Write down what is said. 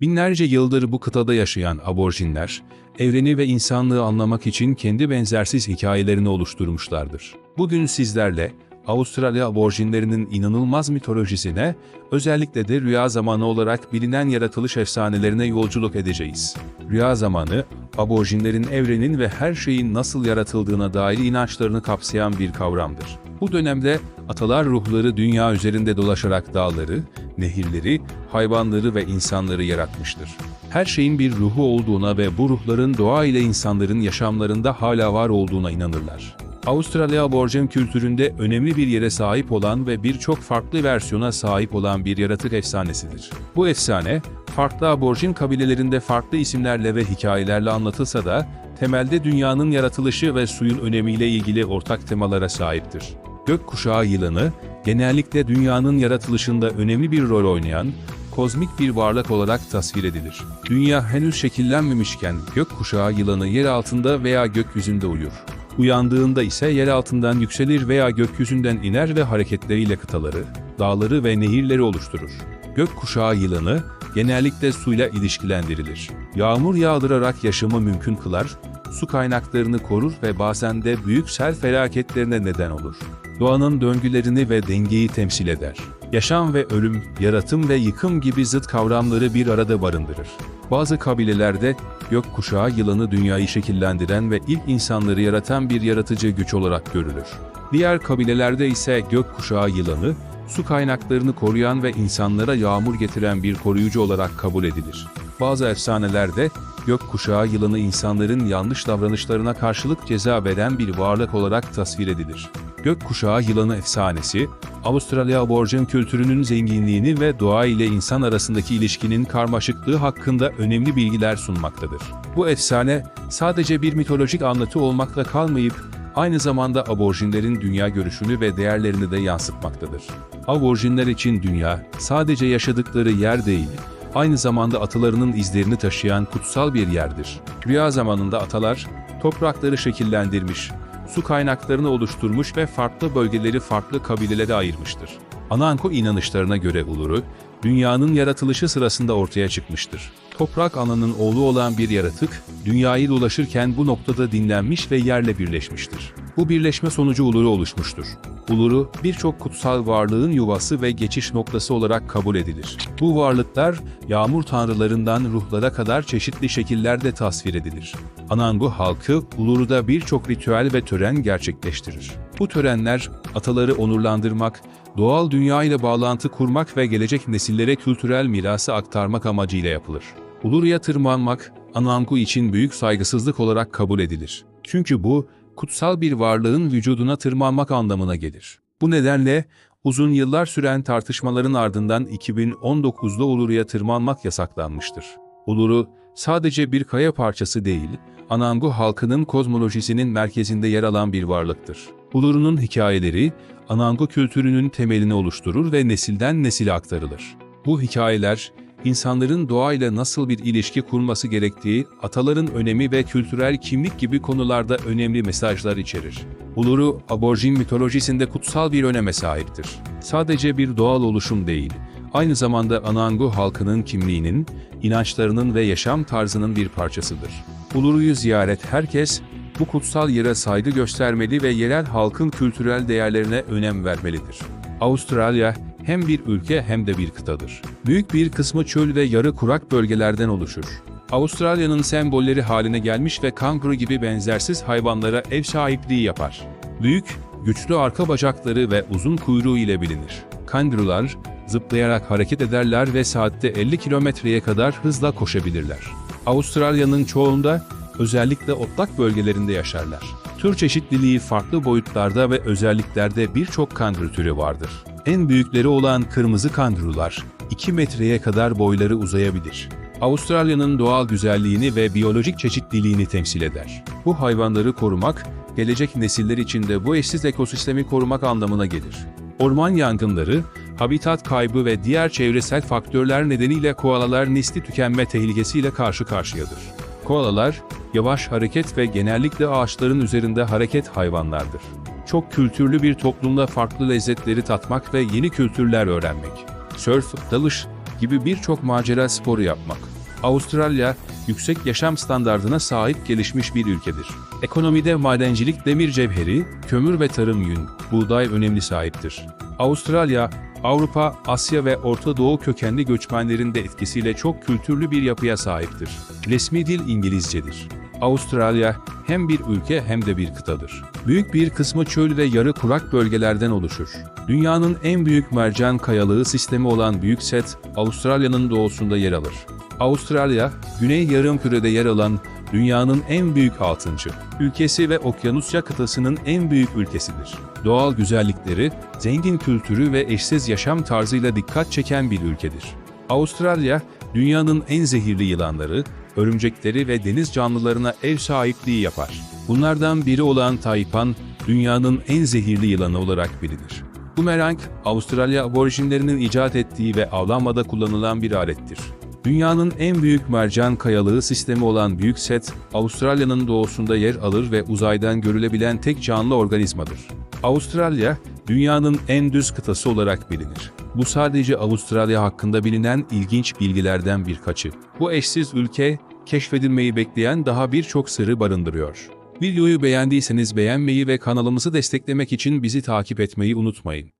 Binlerce yıldır bu kıtada yaşayan aborjinler, evreni ve insanlığı anlamak için kendi benzersiz hikayelerini oluşturmuşlardır. Bugün sizlerle Avustralya aborjinlerinin inanılmaz mitolojisine, özellikle de rüya zamanı olarak bilinen yaratılış efsanelerine yolculuk edeceğiz. Rüya zamanı, aborjinlerin evrenin ve her şeyin nasıl yaratıldığına dair inançlarını kapsayan bir kavramdır. Bu dönemde atalar ruhları dünya üzerinde dolaşarak dağları, nehirleri, hayvanları ve insanları yaratmıştır. Her şeyin bir ruhu olduğuna ve bu ruhların doğa ile insanların yaşamlarında hala var olduğuna inanırlar. Avustralya aborjin kültüründe önemli bir yere sahip olan ve birçok farklı versiyona sahip olan bir yaratık efsanesidir. Bu efsane, farklı aborjin kabilelerinde farklı isimlerle ve hikayelerle anlatılsa da, temelde dünyanın yaratılışı ve suyun önemiyle ilgili ortak temalara sahiptir. Gökkuşağı yılanı, genellikle dünyanın yaratılışında önemli bir rol oynayan, kozmik bir varlık olarak tasvir edilir. Dünya henüz şekillenmemişken gökkuşağı yılanı yer altında veya gökyüzünde uyur. Uyandığında ise yer altından yükselir veya gökyüzünden iner ve hareketleriyle kıtaları, dağları ve nehirleri oluşturur. Gökkuşağı yılanı genellikle suyla ilişkilendirilir. Yağmur yağdırarak yaşamı mümkün kılar, su kaynaklarını korur ve bazen de büyük sel felaketlerine neden olur. Doğanın döngülerini ve dengeyi temsil eder. Yaşam ve ölüm, yaratım ve yıkım gibi zıt kavramları bir arada barındırır. Bazı kabilelerde gökkuşağı yılanı dünyayı şekillendiren ve ilk insanları yaratan bir yaratıcı güç olarak görülür. Diğer kabilelerde ise gökkuşağı yılanı, su kaynaklarını koruyan ve insanlara yağmur getiren bir koruyucu olarak kabul edilir. Bazı efsanelerde gökkuşağı yılanı insanların yanlış davranışlarına karşılık ceza veren bir varlık olarak tasvir edilir. Gökkuşağı yılanı efsanesi, Avustralya aborjin kültürünün zenginliğini ve doğa ile insan arasındaki ilişkinin karmaşıklığı hakkında önemli bilgiler sunmaktadır. Bu efsane, sadece bir mitolojik anlatı olmakla kalmayıp, aynı zamanda aborjinlerin dünya görüşünü ve değerlerini de yansıtmaktadır. Aborjinler için dünya, sadece yaşadıkları yer değil, aynı zamanda atalarının izlerini taşıyan kutsal bir yerdir. Rüya zamanında atalar, toprakları şekillendirmiş, su kaynaklarını oluşturmuş ve farklı bölgeleri farklı kabilelere ayırmıştır. Ananko inanışlarına göre Uluru, dünyanın yaratılışı sırasında ortaya çıkmıştır. Toprak ananın oğlu olan bir yaratık, dünyayı dolaşırken bu noktada dinlenmiş ve yerle birleşmiştir. Bu birleşme sonucu Uluru oluşmuştur. Uluru, birçok kutsal varlığın yuvası ve geçiş noktası olarak kabul edilir. Bu varlıklar, yağmur tanrılarından ruhlara kadar çeşitli şekillerde tasvir edilir. Anangu halkı, Uluru'da birçok ritüel ve tören gerçekleştirir. Bu törenler, ataları onurlandırmak, doğal dünya ile bağlantı kurmak ve gelecek nesillere kültürel mirası aktarmak amacıyla yapılır. Uluru'ya tırmanmak, Anangu için büyük saygısızlık olarak kabul edilir. Çünkü bu, kutsal bir varlığın vücuduna tırmanmak anlamına gelir. Bu nedenle uzun yıllar süren tartışmaların ardından 2019'da Uluru'ya tırmanmak yasaklanmıştır. Uluru sadece bir kaya parçası değil, Anangu halkının kozmolojisinin merkezinde yer alan bir varlıktır. Uluru'nun hikayeleri, Anangu kültürünün temelini oluşturur ve nesilden nesile aktarılır. Bu hikayeler, insanların doğayla nasıl bir ilişki kurması gerektiği, ataların önemi ve kültürel kimlik gibi konularda önemli mesajlar içerir. Uluru, aborjin mitolojisinde kutsal bir öneme sahiptir. Sadece bir doğal oluşum değil, aynı zamanda Anangu halkının kimliğinin, inançlarının ve yaşam tarzının bir parçasıdır. Uluru'yu ziyaret herkes, bu kutsal yere saygı göstermeli ve yerel halkın kültürel değerlerine önem vermelidir. Avustralya, hem bir ülke hem de bir kıtadır. Büyük bir kısmı çöl ve yarı kurak bölgelerden oluşur. Avustralya'nın sembolleri haline gelmiş ve kanguru gibi benzersiz hayvanlara ev sahipliği yapar. Büyük, güçlü arka bacakları ve uzun kuyruğu ile bilinir. Kangurular, zıplayarak hareket ederler ve saatte 50 kilometreye kadar hızla koşabilirler. Avustralya'nın çoğunda, özellikle otlak bölgelerinde yaşarlar. Tür çeşitliliği farklı boyutlarda ve özelliklerde birçok kanguru türü vardır. En büyükleri olan kırmızı kangurular 2 metreye kadar boyları uzayabilir. Avustralya'nın doğal güzelliğini ve biyolojik çeşitliliğini temsil eder. Bu hayvanları korumak, gelecek nesiller için de bu eşsiz ekosistemi korumak anlamına gelir. Orman yangınları, habitat kaybı ve diğer çevresel faktörler nedeniyle koalalar nesli tükenme tehlikesiyle karşı karşıyadır. Koalalar, yavaş hareket ve genellikle ağaçların üzerinde hareket hayvanlardır. Çok kültürlü bir toplumda farklı lezzetleri tatmak ve yeni kültürler öğrenmek. Sörf, dalış, gibi birçok macera sporu yapmak. Avustralya, yüksek yaşam standardına sahip gelişmiş bir ülkedir. Ekonomide madencilik, demir cevheri, kömür ve tarım yün, buğday önemli sahiptir. Avustralya, Avrupa, Asya ve Orta Doğu kökenli göçmenlerin de etkisiyle çok kültürlü bir yapıya sahiptir. Resmi dil İngilizcedir. Avustralya hem bir ülke hem de bir kıtadır. Büyük bir kısmı çöl ve yarı kurak bölgelerden oluşur. Dünyanın en büyük mercan kayalığı sistemi olan Büyük Set, Avustralya'nın doğusunda yer alır. Avustralya, Güney Yarımküre'de yer alan dünyanın en büyük altıncı ülkesi ve Okyanusya kıtasının en büyük ülkesidir. Doğal güzellikleri, zengin kültürü ve eşsiz yaşam tarzıyla dikkat çeken bir ülkedir. Avustralya, dünyanın en zehirli yılanları, örümcekleri ve deniz canlılarına ev sahipliği yapar. Bunlardan biri olan taipan, dünyanın en zehirli yılanı olarak bilinir. Bumerang, Avustralya aborjinlerinin icat ettiği ve avlanmada kullanılan bir alettir. Dünyanın en büyük mercan kayalığı sistemi olan Büyük Set, Avustralya'nın doğusunda yer alır ve uzaydan görülebilen tek canlı organizmadır. Avustralya, dünyanın en düz kıtası olarak bilinir. Bu sadece Avustralya hakkında bilinen ilginç bilgilerden birkaçı. Bu eşsiz ülke, keşfedilmeyi bekleyen daha birçok sırrı barındırıyor. Videoyu beğendiyseniz beğenmeyi ve kanalımızı desteklemek için bizi takip etmeyi unutmayın.